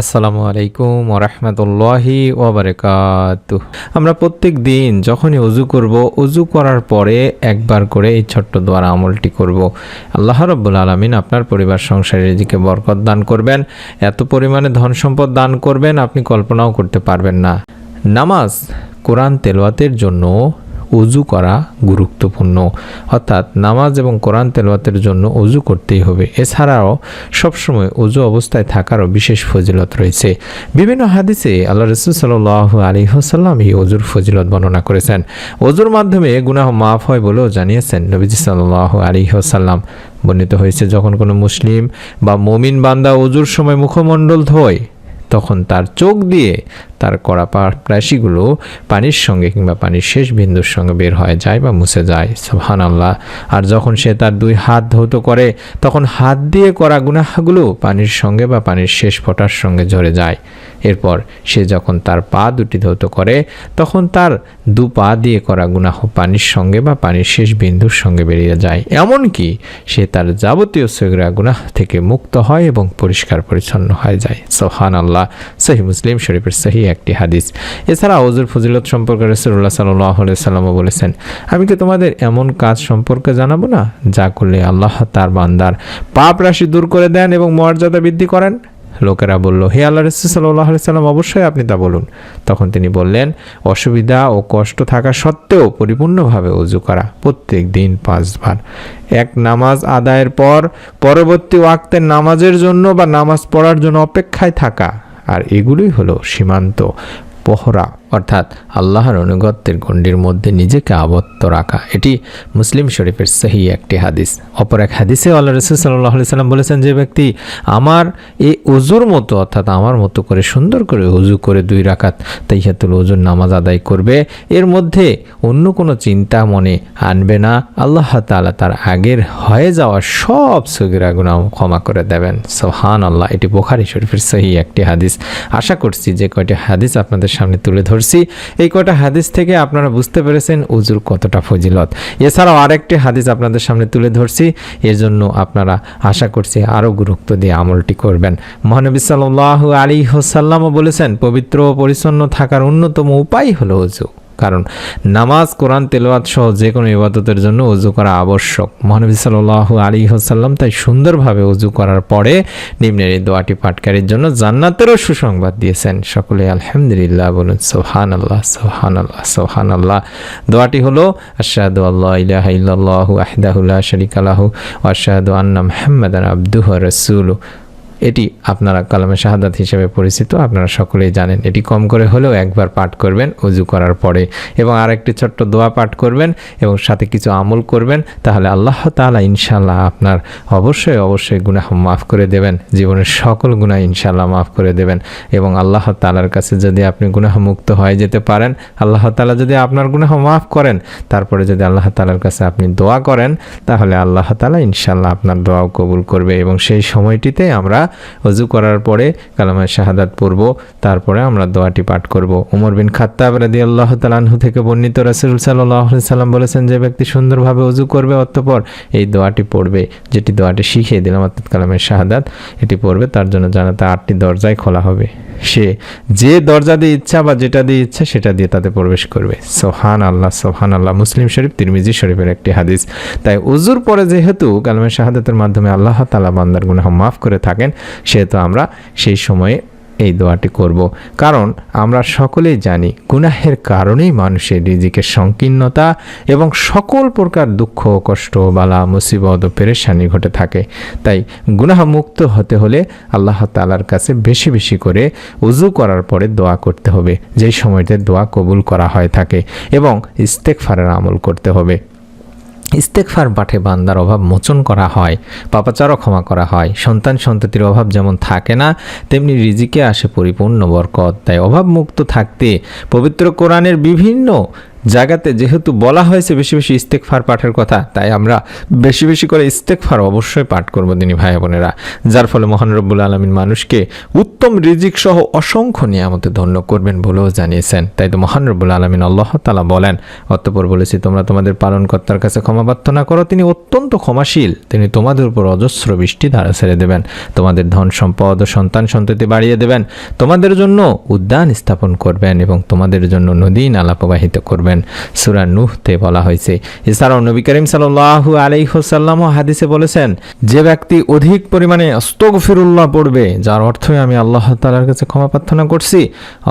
আসসালামু আলাইকুম ওরহমতুল্লাহি ওবরাকাত আমরা প্রত্যেক দিন যখনই অজু করব অজু করার পরে একবার করে এই ছোট্ট দোয়ার আমলটি করব। আল্লাহ রব্বুল আলমিন আপনার পরিবার সংসারে রিজিকে বরকত দান করবেন। এত পরিমাণে ধন সম্পদ দান করবেন, আপনি কল্পনাও করতে পারবেন না। নামাজ কোরআন তেলওয়াতের জন্য অজু করা গুরুত্বপূর্ণ। অর্থাৎ নামাজ এবং কোরআন তেলওয়াতের জন্য অজু করতেই হবে। এছাড়াও সবসময় অজু অবস্থায় থাকারও বিশেষ ফজিলত রয়েছে। বিভিন্ন হাদিসে আল্লাহ রসুল সাল আলী হাসাল্লাম এই অজুর ফজিলত বর্ণনা করেছেন। অজুর মাধ্যমে গুনাহ মাফ হয় বলেও জানিয়েছেন নবীজি সাল্লাহ আলী হাসাল্লাম বর্ণিত হয়েছে, যখন কোনো মুসলিম বা মমিন বান্দা অজুর সময় মুখমণ্ডল ধোয়, তখন তার চোখ দিয়ে তার করা প্রাশিগুলো পানির সঙ্গে কিংবা পানির শেষ বিন্দুর সঙ্গে বের হয়ে যায় বা মুছে যায়। সোহান আল্লাহ আর যখন সে তার দুই হাত ধৌত করে, তখন হাত দিয়ে করা গুনাহগুলো পানির সঙ্গে বা পানির শেষ ফোটার সঙ্গে ঝরে যায়। এরপর সে যখন তার পা দুটি ধৌত করে, তখন তার দু পা দিয়ে করা গুনাহ পানির সঙ্গে বা পানির শেষ বিন্দুর সঙ্গে বেরিয়ে যায়। এমনকি সে তার যাবতীয় সৈগরা গুনাহ থেকে মুক্ত হয় এবং পরিষ্কার পরিচ্ছন্ন হয়ে যায়। সোহান আল্লাহ সহি মুসলিম শরীফের সহি একটি হাদিস। এছাড়া ওজুর ফজিলত সম্পর্কে রসুল্লাহ সাল্লাহ সাল্লামও বলেছেন, আমি কি তোমাদের এমন কাজ সম্পর্কে জানাব না, যা করলে আল্লাহ তার বান্দার পাপ রাশি দূর করে দেন এবং মর্যাদা বৃদ্ধি করেন? লোকেরা বলল, হে আল্লাহ রসুল সাল্লাহ সাল্লাম, অবশ্যই আপনি তা বলুন। তখন তিনি বললেন, অসুবিধা ও কষ্ট থাকা সত্ত্বেও পরিপূর্ণভাবে অজু করা প্রত্যেক দিন পাঁচবার। এক নামাজ আদায়ের পর পরবর্তী ওয়াক্তের নামাজের জন্য বা নামাজ পড়ার জন্য অপেক্ষায় থাকা আর এগুলোই হলো সীমান্ত পহরা। অর্থাৎ আল্লাহর অনুগত্যের গণ্ডির মধ্যে নিজেকে আবদ্ধ রাখা। এটি মুসলিম শরীফের সহি একটি হাদিস। অপর এক হাদিসে আল্লাহ রসুল সাল্লাহ সাল্লাম বলেছেন যে, ব্যক্তি আমার এই অজুর মতো, অর্থাৎ আমার মতো করে সুন্দর করে অজু করে দুই রাকাত তাইহাতুল অজুর নামাজ আদায় করবে, এর মধ্যে অন্য কোনো চিন্তা মনে আনবে না। আল্লাহ তালা তার আগের হয়ে যাওয়া সব সগিরা গুণা ক্ষমা করে দেবেন। সোহান আল্লাহ এটি বোখারি শরীফের সহি একটি হাদিস। আশা করছি যে কয়টি হাদিস আপনাদের সামনে তুলে ধরে ধরছি এই কটা হাদিস থেকে আপনারা বুঝতে পেরেছেন উজুর কতটা ফজিলত। এছাড়াও আরেকটি হাদিস আপনাদের সামনে তুলে ধরছি। এর জন্য আপনারা আশা করছি আরও গুরুত্ব দিয়ে আমলটি করবেন। মহানবী সাল আলী হোসাল্লামও বলেছেন, পবিত্র পরিচ্ছন্ন থাকার অন্যতম উপায় হলো উজু। কারণ নামাজ, কোরআন তেলোয়াত সহ যে কোনো ইবাদতের জন্য উজু করা আবশ্যক। মহানবী সাল আলী হোসাল্লাম তাই সুন্দরভাবে উজু করার পরে নিম্নের এই দোয়াটি পাটকারীর জন্য জান্নাতেরও সুসংবাদ দিয়েছেন। সকলে আলহামদুলিল্লাহ বলুন সোহান আল্লাহ সোহান আল্লাহ সোহান আল্লাহ দোয়াটি হলো আশাদু আল্লাহ ইলাহ ইল্লাল্লাহু আহদাহুল্লাহ শরিক আলাহু আশাদু আন্না মোহাম্মদ আব্দুহ রসুল এটি আপনারা কালামে শাহাদাত হিসেবে পরিচিত, আপনারা সকলেই জানেন। এটি কম করে হলেও একবার পাঠ করবেন উজু করার পরে। এবং আরেকটি ছোট্ট দোয়া পাঠ করবেন এবং সাথে কিছু আমল করবেন, তাহলে আল্লাহ তালা ইনশাল্লাহ আপনার অবশ্যই অবশ্যই গুনাহ মাফ করে দেবেন। জীবনের সকল গুণা ইনশাল্লাহ মাফ করে দেবেন। এবং আল্লাহ তালার কাছে যদি আপনি গুনাহ মুক্ত হয়ে যেতে পারেন, আল্লাহ তালা যদি আপনার গুনাহ মাফ করেন, তারপরে যদি আল্লাহ তালার কাছে আপনি দোয়া করেন, তাহলে আল্লাহ তালা ইনশাল্লাহ আপনার দোয়াও কবুল করবে। এবং সেই সময়টিতে আমরা অজু করার পরে কালামায় শাহাদাত পড়ব, তারপরে আমরা দোয়াটি পাঠ করব। উমর বিন খাত্তাব রাদি আল্লাহ তালাহু থেকে বর্ণিত রাসুল সাল্লাহ সাল্লাম বলেছেন, যে ব্যক্তি সুন্দরভাবে অজু করবে, অতঃপর এই দোয়াটি পড়বে। যেটি দোয়াটি শিখিয়ে দিলাম, অর্থাৎ কালামের শাহাদাত, এটি পড়বে, তার জন্য জানাতে আটটি দরজায় খোলা হবে। সে যে দরজা দিয়ে ইচ্ছা বা যেটা দিয়ে ইচ্ছা, সেটা দিয়ে তাতে প্রবেশ করবে। সোহান আল্লাহ সোহান আল্লাহ মুসলিম শরীফ, তিরমিজি শরীফের একটি হাদিস। তাই উজুর পরে যেহেতু কালমের শাহাদাতের মাধ্যমে আল্লাহ তালা বান্দার গুনাহ মাফ করে থাকেন সেহেতু আমরা সেই সময়ে এই দোয়াটি করব। কারণ আমরা সকলেই জানি গুনাহের কারণেই মানুষের রিজিকের সংকীর্ণতা এবং সকল প্রকার দুঃখ, কষ্ট, বালা, মুসিবত ও পেরেশানি ঘটে থাকে। তাই গুনাহ মুক্ত হতে হলে আল্লাহ তালার কাছে বেশি বেশি করে উজু করার পরে দোয়া করতে হবে। যেই সময়তে দোয়া কবুল করা হয় থাকে এবং ইস্তেকফারের আমল করতে হবে। ইস্তেকফার পাঠে বান্দার অভাব মোচন করা হয়, পাপাচারও ক্ষমা করা হয়। সন্তান সন্ততির অভাব যেমন থাকে না, তেমনি রিজিকে আসে পরিপূর্ণ বরকত। তাই অভাব মুক্ত থাকতে পবিত্র কোরআনের বিভিন্ন জায়গাতে যেহেতু বলা হয়েছে বেশি বেশি ইস্তেকফার পাঠের কথা, তাই আমরা বেশি বেশি করে ইস্তেকফার অবশ্যই পাঠ করব, দিনী ভাই বোনেরা। যার ফলে মহান রব্বুল আলমিন মানুষকে উত্তম রিজিক সহ অসংখ্য নিয়ামতে ধন্য করবেন বলেও জানিয়েছেন। তাই তো মহান রব্বুল আলমিন আল্লাহ তালা বলেন, অতপর বলেছি, তোমরা তোমাদের পালনকর্তার কাছে ক্ষমা প্রার্থনা করো, তিনি অত্যন্ত ক্ষমাশীল, তিনি তোমাদের উপর অজস্র বৃষ্টি ধারা ছেড়ে দেবেন, তোমাদের ধন সম্পদ ও সন্তান সন্ততি বাড়িয়ে দেবেন, তোমাদের জন্য উদ্যান স্থাপন করবেন এবং তোমাদের জন্য নদী নালা প্রবাহিত করবেন। সুরা নুহতে বলা হয়েছে। এছাড়াও নবী করিম সাল্লাহু আলাইহসাল্লামও হাদিসে বলেছেন, যে ব্যক্তি অধিক পরিমাণে অস্তগফিরুল্লাহ পড়বে, যার অর্থই আমি আল্লাহ তালার কাছে ক্ষমা প্রার্থনা করছি,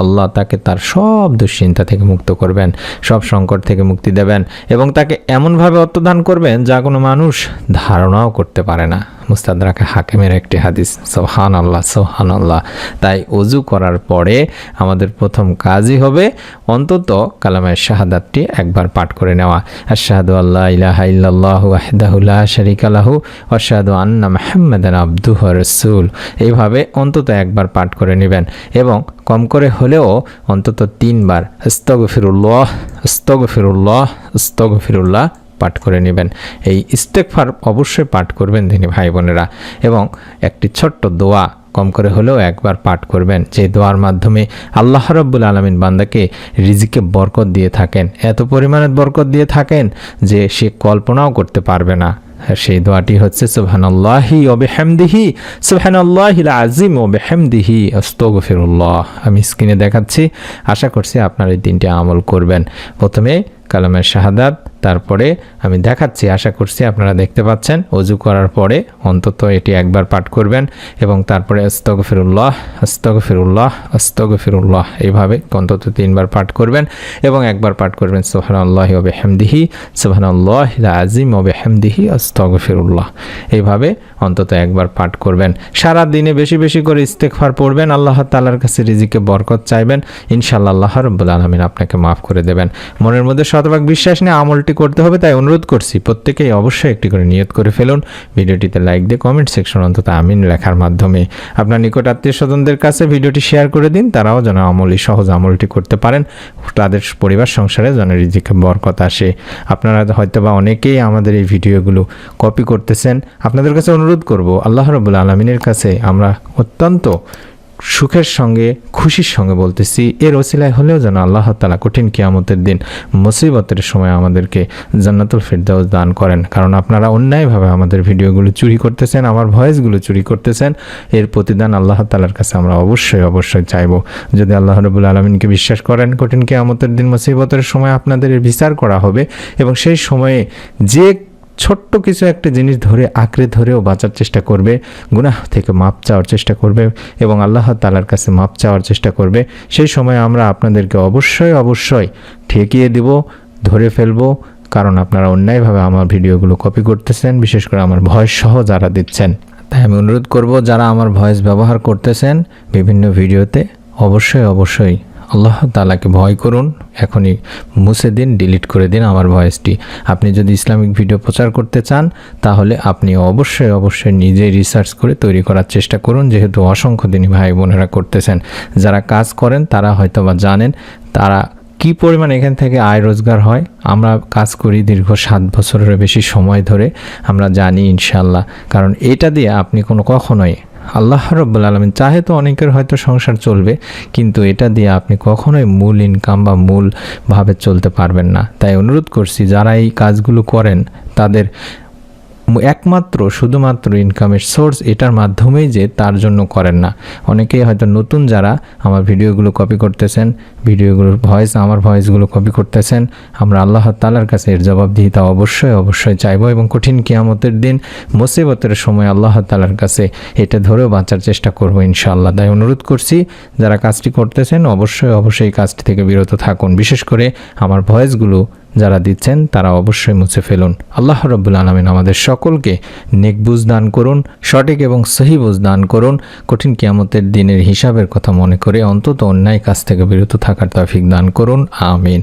আল্লাহ তাকে তার সব দুশ্চিন্তা থেকে মুক্ত করবেন, সব সংকট থেকে মুক্তি দেবেন এবং তাকে এমনভাবে অর্থদান করবেন যা কোনো মানুষ ধারণাও করতে পারে না। মুস্তাদরাকে হাকিমের একটি হাদিস সোহান আল্লাহ সোহান আল্লাহ তাই অজু করার পরে আমাদের প্রথম কাজই হবে অন্তত কালামের শাহাদাতটি একবার পাঠ করে নেওয়া। আশাহাদু আল্লাহ ইলাহা ইল্লাল্লাহ ওয়াহদাহুল্লাহ শরিক আলাহু আশাহাদু আন্না মাহমুদান আব্দুহ রসুল এইভাবে অন্তত একবার পাঠ করে নেবেন এবং কম করে হলেও অন্তত তিনবার, আস্তগফিরুল্লাহ আস্তগফিরুল্লাহ আস্তগফিরুল্লাহ পাঠ করে নেবেন। এই ইস্তেকফার অবশ্যই পাঠ করবেন তিনি ভাই বোনেরা। এবং একটি ছোট্ট দোয়া কম করে হলেও একবার পাঠ করবেন। যে দোয়ার মাধ্যমে আল্লাহ রব্বুল আলমিন বান্দাকে রিজিকে বরকত দিয়ে থাকেন। এত পরিমাণে বরকত দিয়ে থাকেন যে সে কল্পনাও করতে পারবে না। সেই দোয়াটি হচ্ছে, সুবহানাল্লাহি ওবে হেমদিহি সুবহানাল্লাহিল আজিম ওবে হেমদিহি আস্তগফিরুল্লাহ। আমি স্ক্রিনে দেখাচ্ছি। আশা করছি আপনার এই দিনটি আমল করবেন। প্রথমে কালামের শাহাদাত তারপরে আমি দেখাচ্ছি, আশা করছি আপনারা দেখতে পাচ্ছেন। অজু করার পরে অন্তত এটি একবার পাঠ করবেন এবং তারপরে আস্তগফিরুল্লাহ আস্তগফিরুল্লাহ আস্তগফিরুল্লাহ এইভাবে অন্তত তিনবার পাঠ করবেন এবং একবার পাঠ করবেন সোহান আল্লাহ ওবে হেমদিহি সোহান আল্লাহ আজিম ওবে হেমদিহি আস্তগফিরুল্লাহ এইভাবে অন্তত একবার পাঠ করবেন। সারা দিনে বেশি বেশি করে ইস্তেকফার পড়বেন, আল্লাহ তালার কাছে রিজিকে বরকত চাইবেন ইনশাল্লাহ রব্বুল আলমিন আপনাকে মাফ করে দেবেন। মনের মধ্যে শতভাগ বিশ্বাস নিয়ে আমলটি করতে হবে তাই অনুরোধ করছি প্রত্যেকেই অবশ্যই একটি করে নিয়ত করে ফেলুন। ভিডিওটিতে লাইক দিয়ে কমেন্ট সেকশন অন্তত আমিন লেখার মাধ্যমে। আপনার নিকট আত্মীয় স্বজনদের কাছে ভিডিওটি শেয়ার করে দিন, তারাও যেন আমলি সহজ আমলটি করতে পারেন। তাদের পরিবার সংসারে যেন রিজিকে বরকত আসে। আপনারা হয়তো বা অনেকেই আমাদের এই ভিডিওগুলো কপি করতেছেন। আপনাদের কাছে অনুরোধ করব, আল্লাহ রবুল্লা আলমিনের কাছে আমরা অত্যন্ত সুখের সঙ্গে, খুশির সঙ্গে বলতেছি। এর ওসিলায় হলেও যেন আল্লাহ তালা কঠিন কিয়ামতের দিন মুসিবতের সময় আমাদেরকে জান্নাতুল ফেরদাউস দান করেন। কারণ আপনারা অন্যায়ভাবে আমাদের ভিডিওগুলো চুরি করতেছেন, আমার ভয়েসগুলো চুরি করতেছেন, এর প্রতিদান আল্লাহ তালার কাছে আমরা অবশ্যই অবশ্যই চাইব। যদি আল্লাহ রবুল আলমিনকে বিশ্বাস করেন, কঠিন কিয়ামতের দিন মুসিবতের সময় আপনাদের বিচার করা হবে এবং সেই সময়ে যে ছোট্ট কিছু একটা জিনিস ধরে, আঁকড়ে ধরেও বাঁচার চেষ্টা করবে, গুনাহ থেকে মাপ চাওয়ার চেষ্টা করবে এবং আল্লাহ তালার কাছে মাপ চাওয়ার চেষ্টা করবে। সেই সময় আমরা আপনাদেরকে অবশ্যই অবশ্যই ঠেকিয়ে দিব, ধরে ফেলব, কারণ আপনারা অন্যায়ভাবে আমার ভিডিওগুলো কপি করতেছেন, বিশেষ করে আমার ভয়েস সহ যারা দিচ্ছেন। তাই আমি অনুরোধ করব, যারা আমার ভয়েস ব্যবহার করতেছেন বিভিন্ন ভিডিওতে, অবশ্যই অবশ্যই আল্লাহ তালাকে ভয় করুন, এখনই মুছে দিন ডিলিট করে দিন আমার ভয়েসটি। আপনি যদি ইসলামিক ভিডিও প্রচার করতে চান, তাহলে আপনি অবশ্যই অবশ্যই নিজেই রিসার্চ করে তৈরি করার চেষ্টা করুন, যেহেতু অসংখ্য দিনই ভাই বোনেরা করতেছেন। যারা কাজ করেন, তারা হয়তো বা জানেন তারা কি পরিমাণ এখান থেকে আয় রোজগার হয়। আমরা কাজ করি দীর্ঘ সাত বছরের বেশি সময় ধরে, আমরা জানি ইনশাল্লাহ কারণ এটা দিয়ে আপনি কোনো কখনোই আল্লাহ রব্বুল আলমিন চাহে তো অনেকের হয়তো সংসার চলবে, কিন্তু এটা দিয়ে আপনি কখনোই মূল ইনকাম বা মূলভাবে চলতে পারবেন না। তাই অনুরোধ করছি, যারা এই কাজগুলো করেন, তাদের একমাত্র, শুধুমাত্র ইনকামের সোর্স এটার মাধ্যমেই যে তার জন্য করেন না। অনেকেই হয়তো নতুন যারা আমার ভিডিওগুলো কপি করতেছেন, ভিডিওগুলোর ভয়েস আমার ভয়েসগুলো কপি করতেছেন, আমরা আল্লাহ তালার কাছে এর জবাবদিহিতা অবশ্যই অবশ্যই চাইব এবং কঠিন কিয়ামতের দিন মুসিবতের সময় আল্লাহ তালার কাছে এটা ধরেও বাঁচার চেষ্টা করব ইনশাআল্লাহ। তাই অনুরোধ করছি, যারা কাজটি করতেছেন অবশ্যই অবশ্যই কাজটি থেকে বিরত থাকুন। বিশেষ করে আমার ভয়েসগুলো যারা দিচ্ছেন, তারা অবশ্যই মুছে ফেলুন। আল্লাহ রব্বুল আলমিন আমাদের সকলকে নেক দান করুন, সঠিক এবং সহি দান করুন। কঠিন কিয়ামতের দিনের হিসাবের কথা মনে করে অন্তত অন্যায় কাজ থেকে বিরত থাকার তৌফিক দান করুন। আমিন।